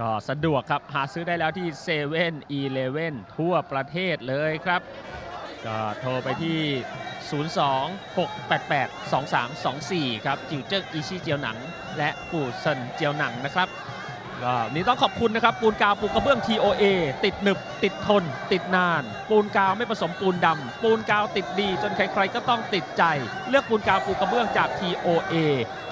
ก็สะดวกครับ หาซื้อได้แล้วที่เซเว่นอีเลเว่นทั่วประเทศเลยครับ ก็โทรไปที่ 02-688-2324 ครับ จิวเจิ้งอีชิเจียวหนัง และปู่เซินเจียวหนังนะครับ ก็นนี้ต้องขอบคุณนะครับ ปูนกาวปูกระเบื้อง TOA ติดหนึบ ติดทน ติดนาน ปูนกาวไม่ผสมปูนดำปูนกาวติดดีจนใครๆก็ต้องติดใจ เลือกปูนกาวปูกระเบื้องจาก TOA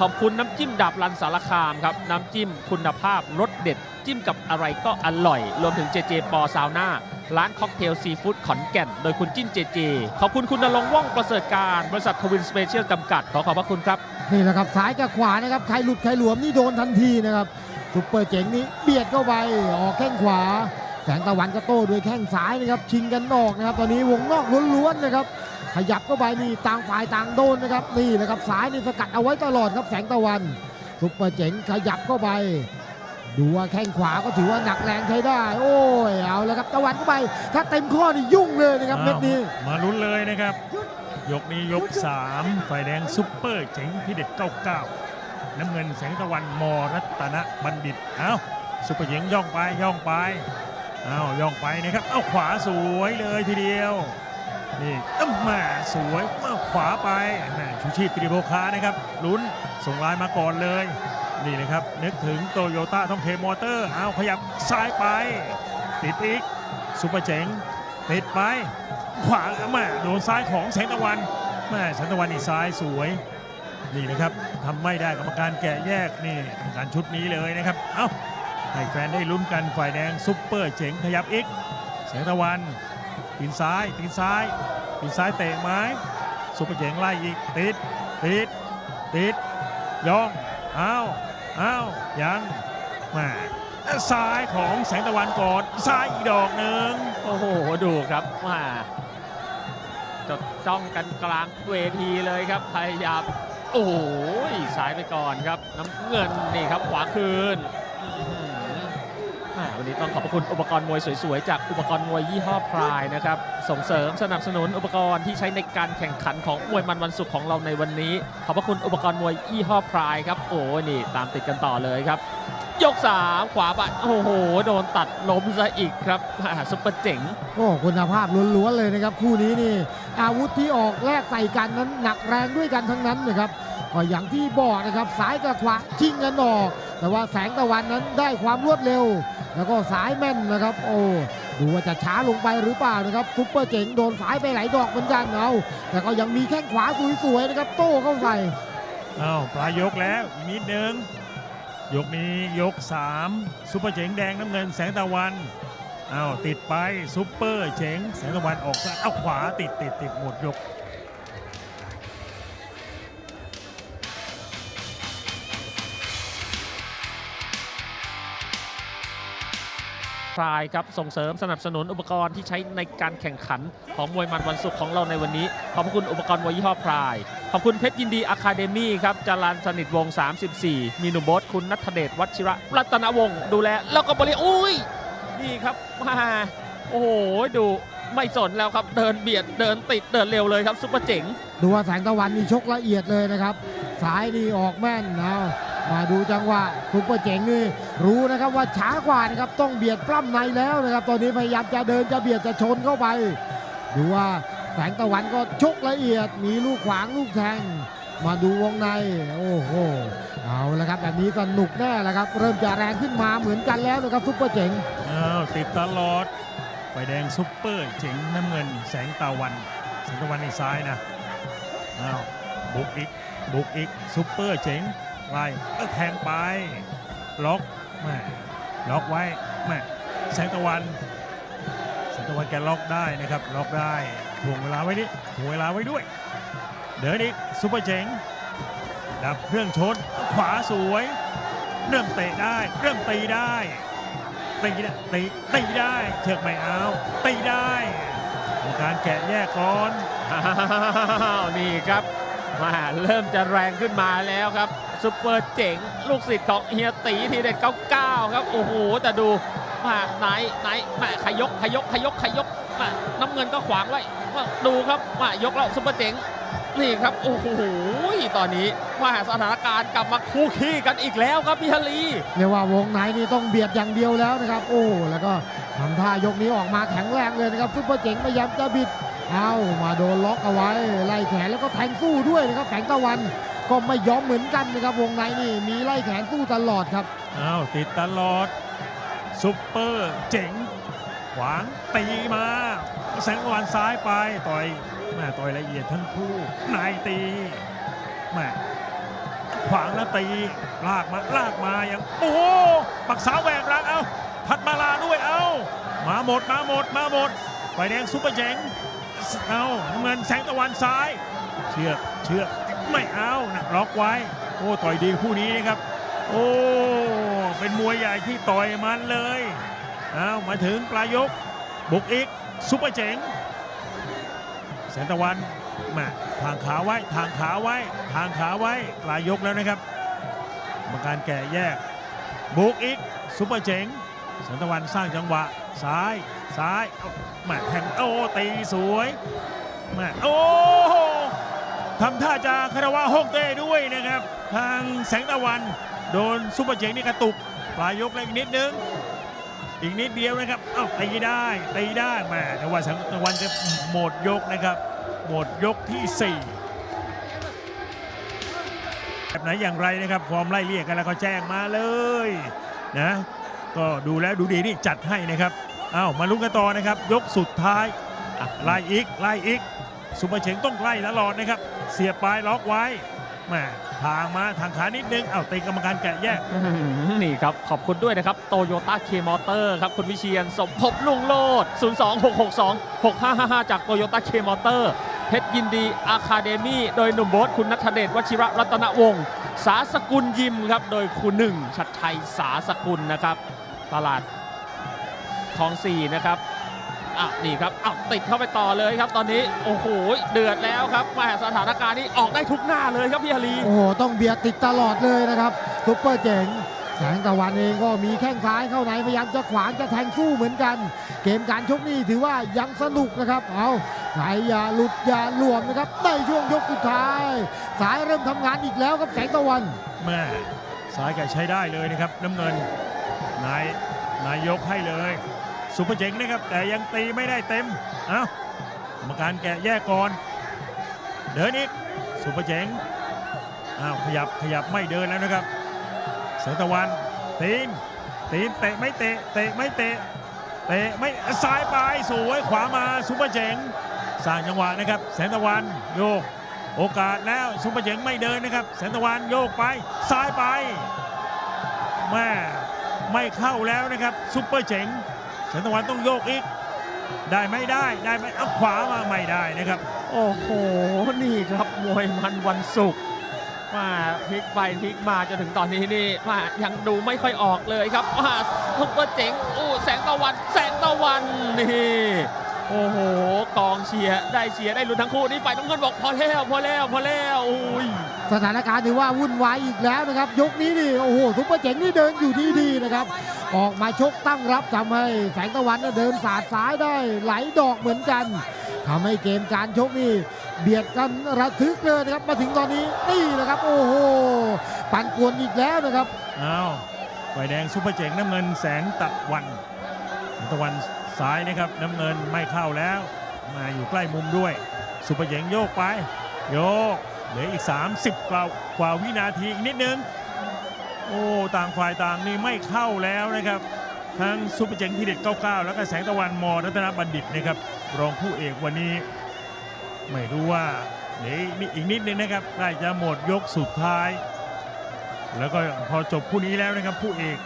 ขอบคุณน้ำจิ้มดาบรันสารคามครับ น้ำจิ้มคุณภาพรสเด็ด จิ้มกับอะไรก็อร่อย รวมถึงเจเจปอซาวน่าร้านค็อกเทลซีฟู้ดขอนแก่น โดยคุณจิ้นเจเจ ขอบคุณคุณนรงว่องประเสริฐการบริษัททวินสเปเชียลจำกัดขอขอบพระคุณครับนี่แหละครับซ้ายกับขวานะครับใครหลุดใครหลวมนี่โดนทันทีนะครับ ซุปเปอร์เจ๋งนี่เบียดเข้าไปออกแข้งขวา แสงตะวันก็โต้ด้วยแข้งซ้ายนะครับ ชิงกันนอกนะครับ ตอนนี้วงนอกล้วนๆนะครับ ขยับเข้าไปนี่ต่างฝ่ายต่างโดนนะครับนี่แหละครับซ้ายนี่สกัดเอาไว้ตลอดครับแสงตะวันซุปเปอร์เจ๋งขยับเข้าไป ดูว่าแข้งขวาก็ถือว่าหนักแรงใช้ได้ โอ้ยเอาแล้วครับตะวันเข้าไป ถ้าเต็มข้อนี่ยุ่งเลยนะครับเม็ดนี้อ้าวมาลุ้นเลยนะครับ ยกนี้ยก3ฝ่ายแดงซุปเปอร์เจ๋งพิเด็ด99 น้ำเงินแสงตะวันมรัตนบัณฑิตเอ้าซุปเปอร์เจ๋งย่องไปย่องไปเอ้าย่องไปนะครับเอ้าขวาสวยเลยทีเดียวนี่อ้ามาสวยเอ้าขวาไปแม่ชูชีพปิริโบคานะครับลุ้นส่งลน์มาก่อนเลยนี่นะครับนึกถึงโตโยต้าท่องเทมอเตอร์เอาขยับซ้ายไป ติดอีกซุปเปอร์เจ๋งติดไป ขวาแม่โดนซ้ายของแสงตะวันแม่แสงตะวันนี่ซ้ายสวย นี่นะครับทำไม่ได้กรรมการแกะแยกนี่กรรมการชุดนี้เลยนะครับ เอ้าให้แฟนได้ลุ้นกันฝ่ายแดงซุปเปอร์เจ๋งขยับอีกแสงตะวันตีนซ้ายตีนซ้ายตีนซ้ายเตะไม้ซุปเปอร์เจ๋งไล่อีกติดติดติดย่องอ้าวอ้าวยังม่ซ้ายของแสงตะวันก่อนซ้ายอีกดอกหนึ่งโอ้โหดูครับว่าจดจ้องกันกลางเวทีเลยครับพยายาม โอ้โหสายไปก่อนครับ น้ำเงินนี่ครับขวาคืนวันนี้ต้องขอบพระคุณอุปกรณ์มวยสวยๆ จากอุปกรณ์มวยยี่ห้อพรายนะครับ ส่งเสริมสนับสนุนอุปกรณ์ที่ใช้ในการแข่งขันของมวยมันวันศุกร์ของเราในวันนี้ ขอบพระคุณอุปกรณ์มวยยี่ห้อพรายครับ โอ้ยนี่ตามติดกันต่อเลยครับ ยกสามขวาบัดโอ้โห โดนตัดล้มซะอีกครับอ่าซุปเปอร์เจ๋งโอ้คุณภาพล้วนๆเลยนะครับ คู่นี้นี่ อาวุธที่ออกแลกใส่กันนั้นหนักแรงด้วยกันทั้งนั้นนะครับก็อย่างที่บอกนะครับซ้ายกับขวาชิงกันออก แต่ว่าแสงตะวันนั้นได้ความรวดเร็ว แล้วก็สายแม่นนะครับ โอ้ดูว่าจะช้าลงไปหรือเปล่านะครับซุปเปอร์เจ๋งโดนสายไปหลายดอกเหมือนกันเอาแต่ก็ยังมีแข้งขวาสวยๆนะครับ โต้เข้าใส่อ้าวปลายยกแล้วอีกนิดนึงยกนี้ยก 3ซุปเปอร์เจ๋งแดงน้ำเงินแสงตะวัน อ้าวติดไปซุปเปอร์เจ๋งแสงตะวันออกซ้ายเอาขวาติดติดติดหมดยกพรายครับส่งเสริมสนับสนุนอุปกรณ์ที่ใช้ในการแข่งขันของมวยมันวันศุกร์ของเราในวันนี้ ขอบคุณอุปกรณ์มวยยี่ห้อพราย ขอบคุณเพชรยินดีอะคาเดมี่ครับจารันสนิทวงศ์34 มีหนุ่มโบทคุณนัทเดชวัชิระรัตนวงศ์ดูแล แล้วก็บริอุ้ย นี่ครับมาโอ้โหดูไม่สนแล้วครับ เดินเบียดเดินติดเดินเร็วเลยครับซุปเปอร์เจ๋งดูว่าแสงตะวันนี่ชกละเอียดเลยนะครับสายนี่ออกแม่นเอามาดูจังหวะซุปเปอร์เจ๋งนี่รู้นะครับว่าช้ากว่านะครับต้องเบียดปล้ำในแล้วนะครับตอนนี้พยายามจะเดินจะเบียดจะชนเข้าไป ดูว่าแสงตะวันก็ชกละเอียดมีลูกขวางลูกแทง มาดูวงใน โอ้โห เอาละครับแบบนี้สนุกแน่ล้วครับ เริ่มจะแรงขึ้นมาเหมือนกันแล้วนะครับซุปเปอร์เจ๋งอ้าวติดตลอดไฟแดงซุปเปอร์เจ๋งน้ำเงินแสงตะวัน แสงตะวันในซ้ายนะอ้าวบุกอีกบุกอีกซุปเปอร์เจ๋งไล่แล้วแทงไปล็อกแม่ล็อกไว้แม่แสงตะวันแสงตะวันแกล็อกได้นะครับล็อกได้ถ่วงเวลาไว้นิถ่วงเวลาไว้ด้วย เดินอีกซุปเปอร์เจ๋งดับเครื่องชนขวาสวย เริ่มเตะได้ เริ่มตีได้ตีได้ตีตีได้เชือกไม่เอาตีได้การแกะแยกก่อนนี่ครับมาเริ่มจะแรงขึ้นมาแล้วครับซุปเปอร์เจ๋งลูกศิษย์ของเฮียตีทีเด็ด99ครับโอ้โหแต่ดูมาไหนไหนมาขยกขยกขยกขยกมาน้ำเงินก็ขวางไว้มาดูครับมายกแล้วซุปเปอร์เจ๋ง นี่ครับโอ้โหตอนนี้ว่าสถานการณ์กลับมาคู่ขี้กันอีกแล้วครับพี่ฮารีเรียกว่าวงในนี่ต้องเบียดอย่างเดียวแล้วนะครับ โอ้แล้วก็ทำท่ายกนี้ออกมาแข็งแรงเลยนะครับซุปเปอร์เจ๋งพยายามจะบิดเอามาโดนล็อกเอาไว้ไล่แขนแล้วก็แทงสู้ด้วยนะครับแสงตะวันก็ไม่ยอมเหมือนกันนะครับวงในนี่มีไล่แขนสู้ตลอดครับอ้าวติดตลอดซุปเปอร์เจ๋งขวางตีมาแสงตะวันซ้ายไปต่อย แม่ต่อยละเอียดทั้งคู่นายตีแม่ขวางแล้วตีลากมาลากมาอย่างโอ้โหปักษาแหวกรังเอาพัดมาลาด้วยเอามาหมดมาหมดมาหมดไฟแดงซุปเปอร์เจ๋งเอาเงินแสงตะวันซ้าย เชือกเชือกไม่เอานะล็อกไว้ โอ้ต่อยดีคู่นี้นะครับ โอ้เป็นมวยใหญ่ที่ต่อยมันเลยเอามาถึงปลายกบุกอีกซุปเปอร์เจ๋ง แสงตะวันมาทางขาไว้ทางขาไว้ ทางขาไว้ปลายยกแล้วนะครับกรรมการแก่แยกบุกอีกซุปเปอร์เจ๋งแสงตะวันสร้างจังหวะซ้ายซ้ายมาแทงโอ้ตีสวยมาโอ้ทำท่าจะคารวะฮ่องเต้ด้วยนะครับ ทางแสงตะวัน โดนซุปเปอร์เจ๋งนี่กระตุกปลายยกแล้วอีกนิดนึง อีกนิดเดียวนะครับ เอ้าตีได้ตีได้แหมแต่ว่าแสงตะวันจะหมดยกนะครับ หมดยกที่4แบบไหนอย่างไรนะครับ ความไล่เรียกกันแล้วก็แจ้งมาเลยนะ ก็ดูแล้วดูดีนี่จัดให้นะครับเอ้ามาลุ้นกันต่อนะครับ ยกสุดท้ายไล่อีกไล่อีกซุปเฉงต้องไล่ตลอดนะครับ เสียบปลายล็อกไว้แหม ทางมาทางขานิดนึงเอ้าตีกรรมการแกะแยกนี่ครับ ขอบคุณด้วยนะครับโตโยต้าเคมอเตอร์ครับ คุณวิเชียนสมภพลุงโลด 026626555 จากโตโยต้าเคมอเตอร์เพชรยินดีอาคาเดมี่โดยหนุ่มโบ๊ทคุณนัทเดชวชิระรัตนวงศ์สาสกุลยิมครับ โดยคุณหนึ่งชัดชัยสาสกุลนะครับ ตลาดคลองสี่นะครับ อะนี่ครับอ้าวติดเข้าไปต่อเลยครับ ตอนนี้โอ้โหเดือดแล้วครับแหมสถานการณ์นี้ออกได้ทุกหน้าเลยครับพี่ฮารีโอ้โหต้องเบียดติดตลอดเลยนะครับซุปเปอร์เจ๋งแสงตะวันเองก็มีแข้งซ้ายเข้าในพยายามจะขวางจะแทงสู้เหมือนกัน เกมการชกนี่ถือว่ายังสนุกนะครับเอาไหนอย่าหลุดอย่าหลวมนะครับในช่วงยกสุดท้าย สายเริ่มทำงานอีกแล้วครับแสงตะวันแม่สายแกใช้ได้เลยนะครับน้ำเงินนายนายยกให้เลย สุปเปอร์เจ๋งนะครับ แต่ยังตีไม่ได้เต็ม เอ้ากรรมการแกะแยกก่อน เดินอีกสุปเปอร์เจ๋งอ้าวขยับขยับไม่เดินแล้วนะครับแสงตะวันตีนตีนเตะไม่เตะเตะไม่เตะเตะไม่ซ้ายไปสวยขวามาซุปเปอร์เจ๋งสร้างจังหวะนะครับ แสงตะวันโยกโอกาสแล้วซุปเปอร์เจ๋งไม่เดินนะครับ แสงตะวันโยกไปซ้ายไปแม่ไม่เข้าแล้วนะครับซุปเปอร์เจ๋ง แสงตะวันต้องโยกอีก ได้ไม่ได้ได้ไม่เอาขวามาไม่ได้นะครับ โอ้โห นี่ครับมวยมันวันศุกร์มาพลิกไปพลิกมาจนถึงตอนนี้นี่มายังดูไม่ค่อยออกเลยครับมาซุปเปอร์เจ๋งอู้แสงตะวัน แสงตะวันนี่ โอ้โห กองเชียร์ได้เชียร์ได้ลุ้นทั้งคู่นี่ฝ่ายน้ำเงินบอกพอแล้วพอแล้วพอแล้วอุ้ยสถานการณ์ถือว่าวุ่นวายอีกแล้วนะครับ ยกนี้นี่โอ้โหซุปเปอร์เจ๋งนี่เดินอยู่ดีๆนะครับ ออกมาชกตั้งรับทำให้แสงตะวันเนี่ยเดินสาดซ้ายได้ไหลดอกเหมือนกันทำให้เกมการชกนี่เบียดกันระทึกเลยนะครับมาถึงตอนนี้นี่นะครับ โอ้โหปั่นป่วนอีกแล้วนะครับอ้าวไฟแดงซุปเปอร์เจ๋งน้ำเงินแสงตะวันแสงตะวัน ซ้ายนะครับน้ำเงินไม่เข้าแล้ว มาอยู่ใกล้มุมด้วยซุปเปอร์เจ๋งโยกไป โยกเหลืออีก 30 กว่ากว่าวินาทีอีกนิดนึง โอ้ต่างฝ่ายต่างนี่ไม่เข้าแล้วนะครับทั้งซุปเปอร์เจ๋งทีเด็ด99 แล้วก็แสงตะวันมอรัตนบัณฑิตนะครับ รองผู้เอกวันนี้ ไม่รู้ว่าเดี๋ยวอีกนิดนึงนะครับใกล้จะหมดยกสุดท้าย แล้วก็พอจบคู่นี้แล้วนะครับผู้เอก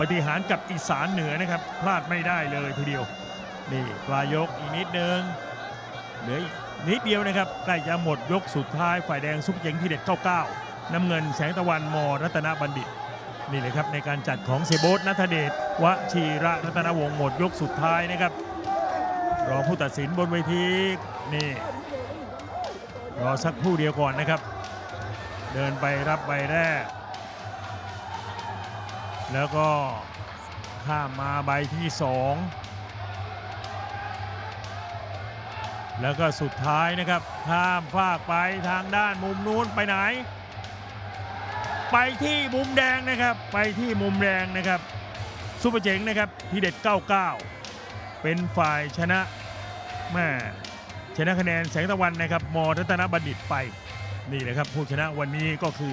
ปฏิหารกับอีสานเหนือนะครับ พลาดไม่ได้เลยทีเดียว นี่ปลายยกอีกนิดนึงเหลืออีกนิดเดียวนะครับใกล้จะหมดยกสุดท้ายฝ่ายแดงซุปเปอร์เจ๋งทีเด็ด99 น้ำเงินแสงตะวันมรัตนบัณฑิต นี่เลยครับในการจัดของเซโบสนัทเดชวชีระรัตนวงศ์หมดยกสุดท้ายนะครับรอผู้ตัดสินบนเวทีนี่รอสักครู่เดียวก่อนนะครับ เดินไปรับใบแรก แล้วก็ข้ามมาใบที่สองแล้วก็สุดท้ายนะครับข้ามฟากไปทางด้านมุมนู้นไปไหน ไปที่มุมแดงนะครับ ไปที่มุมแดงนะครับซุปเปอร์เจ๋งนะครับทีเด็ด 99 เป็นฝ่ายชนะแม่ชนะคะแนนแสงตะวันนะครับมรัตนบัณฑิตไปนี่แหละครับผู้ชนะวันนี้ก็คือ